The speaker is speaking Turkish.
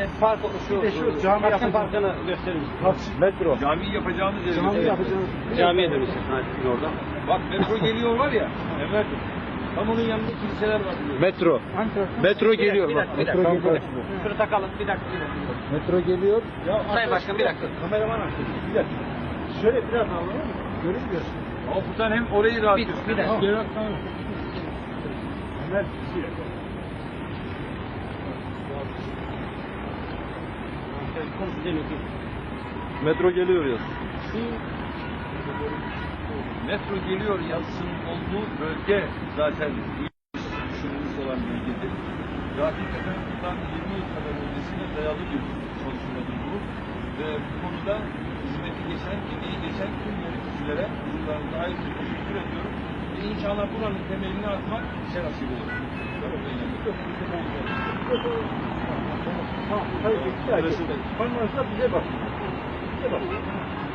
de fark şu, Bir de şu cami Başkan yapacağız. farkını gösterir misin? Metro. Cami yapacağımız yer. Cami yapacağız. Camiye dönüşsün hadi orada. Bak metro geliyor var ya. Evet. Tam onun yanında kiliseler var. diyor. Metro. Metro geliyor Bir bak. dakika, bir Metro dakika. geliyor. Şunu takalım bir dakika. Bir dakika. Metro geliyor. Sayın Başkan bir dakika. Kameraman açtı. Bir dakika. Şöyle biraz alalım. Görünmüyor. Hafızdan hem orayı rahat Bir, bir dakika. Metro geliyor ya. Metro geliyor yazısının olduğu bölge zaten düşünülmüş olan bölgedir. Ve hakikaten bundan 20 yıl kadar öncesine dayalı bir çalışmadır bu. Ve bu konuda hizmeti geçen, emeği geçen tüm yöneticilere huzurlarında ayrıca teşekkür ediyorum. Ve inşallah buranın temelini atmak bize nasip olur. Tamam. 他就去了，就，反吧，直吧。